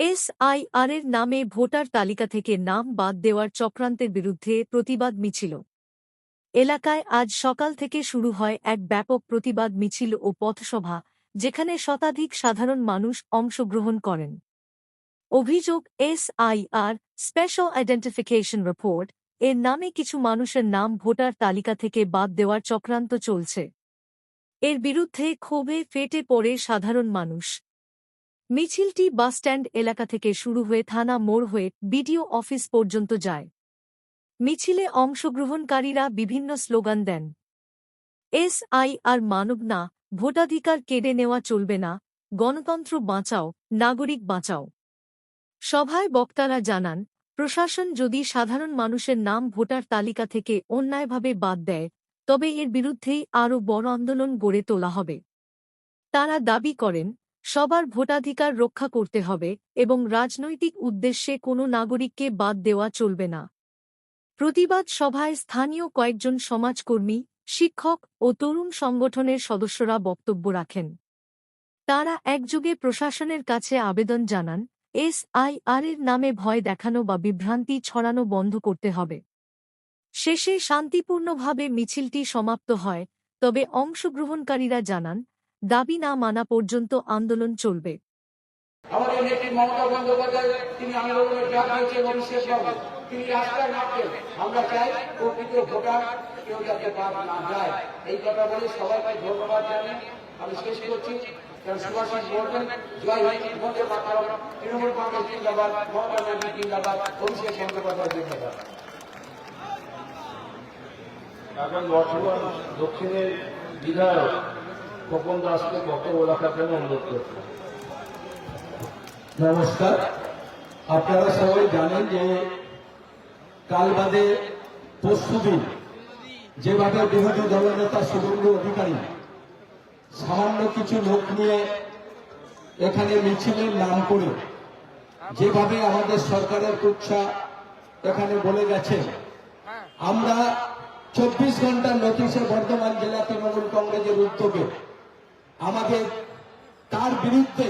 SIR এর নামে voter তালিকা থেকে নাম বাদ দেওয়ার চক্রান্তের বিরুদ্ধে প্রতিবাদ মিছিল। এলাকায় আজ সকাল থেকে শুরু হয় এক ব্যাপক প্রতিবাদ মিছিল ও পথসভা, যেখানে শতাধিক সাধারণ মানুষ অংশগ্রহণ করেন। অভিযোগ, এসআইআর, স্পেশাল আইডেন্টিফিকেশন রিপোর্ট, এর নামে কিছু মানুষের নাম ভোটার তালিকা থেকে বাদ দেওয়ার চক্রান্ত চলছে। এর বিরুদ্ধে ক্ষোভে ফেটে পড়ে সাধারণ মানুষ। মিছিলটি বাসস্ট্যান্ড এলাকা থেকে শুরু হয়ে থানা মোড় হয়ে বিডিও অফিস পর্যন্ত যায়। মিছিলে অংশগ্রহণকারীরা বিভিন্ন স্লোগান দেন। এসআইআর মানব না, ভোটাধিকার কেড়ে নেওয়া চলবে না, গণতন্ত্র বাঁচাও, নাগরিক বাঁচাও। সভায় বক্তারা জানান, প্রশাসন যদি সাধারণ মানুষের নাম ভোটার তালিকা থেকে অন্যায়ভাবে বাদ দেয়, তবে এর বিরুদ্ধেই আরও বড় আন্দোলন গড়ে তোলা হবে। তারা দাবি করেন সবার ভোটাধিকার রক্ষা করতে হবে এবং রাজনৈতিক উদ্দেশ্যে কোনো নাগরিককে বাদ দেওয়া চলবে না। প্রতিবাদ সভায় স্থানীয় কয়েকজন সমাজকর্মী, শিক্ষক ও তরুণ সংগঠনের সদস্যরা বক্তব্য রাখেন। তারা একযোগে প্রশাসনের কাছে আবেদন জানান এসআইআর এর নামে ভয় দেখানো বা বিভ্রান্তি ছড়ানো বন্ধ করতে হবে। শেষে শান্তিপূর্ণভাবে মিছিলটি সমাপ্ত হয়। তবে অংশগ্রহণকারীরা জানান দাবি না মানা পর্যন্ত আন্দোলন চলবে। আমাদের নেত্রী মমতা বন্দ্যোপাধ্যায় তিনি আন্দোলনের ডাক দিয়েছেন অভিষেক বাবু তিনি রাস্তায় নামতেন। আমরা চাই প্রকৃত ভোটার কেউ যাতে বাদ না যায়। এই কথা বলে সবাইকে ধন্যবাদ জানাই আমি শেষ করছি। সুভাষিস বলবেন জয় হিন্দ বন্দে মাতরম তৃণমূল কংগ্রেস জিন্দাবাদ মমতা ব্যানার্জি জিন্দাবাদ অভিষেক বন্দ্যোপাধ্যায় জিন্দাবাদ। এখন বর্তমান দক্ষিণের বিধায়ক খোকন দাসকে বক্তব্য রাখার জন্য অনুরোধ করছি। নমস্কার। আপনারা সবাই জানেন যে কাল বাদে পরশুদিন যেভাবে বিরোধী দলনেতা শুভেন্দু অধিকারী সামান্য কিছু লোক নিয়ে এখানে মিছিলের নাম করে যেভাবে আমাদের সরকারের কুচ্ছা এখানে বলে গেছে, আমরা চব্বিশ ঘণ্টার নোটিশে বর্ধমান জেলা তৃণমূল কংগ্রেসের উদ্যোগে আমাদের তার বিরুদ্ধে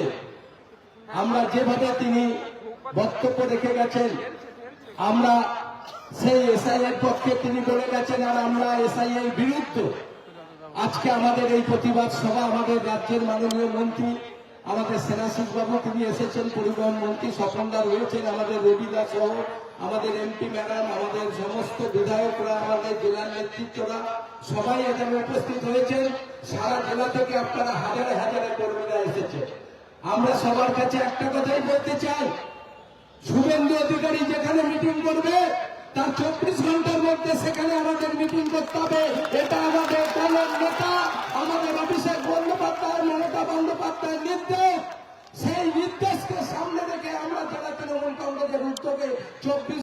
আমরা যেভাবে তিনি বক্তব্য রেখে গেছেন, আমরা সেই এসআই এর পক্ষে তিনি বলে গেছেন আর আমরা এসআই এর বিরুদ্ধে আজকে আমাদের এই প্রতিবাদ সভা আমাদের রাজ্যের মাননীয় মন্ত্রী, আমাদের সেনাশিস বাবু তিনি এসেছেন, পরিবহন মন্ত্রী স্বপনদা রয়েছেন, আমাদের রবিদা সহ আমাদের এমপি ম্যাডাম, আমাদের সমস্ত বিধায়করা, আমাদের জেলার নেতৃত্বরা, সবাই এখানে উপস্থিত হয়েছেন। সারা জেলা থেকে আপনারা হাজারে হাজারে কর্মীরা এসেছেন। আমরা সবার কাছে একটা কথাই বলতে চাই। শুভেন্দু অধিকারী যেখানে মিটিং করবে, তার চব্বিশ ঘণ্টার মধ্যে সেখানে আমাদের মিটিং করতে হবে। এটা আমাদের দলের নেতা, আমাদের অভিষেক বন্দ্যোপাধ্যায়, মমতা বন্দ্যোপাধ্যায়ের নির্দেশ। কংগ্রেসের উদ্যোগে চব্বিশ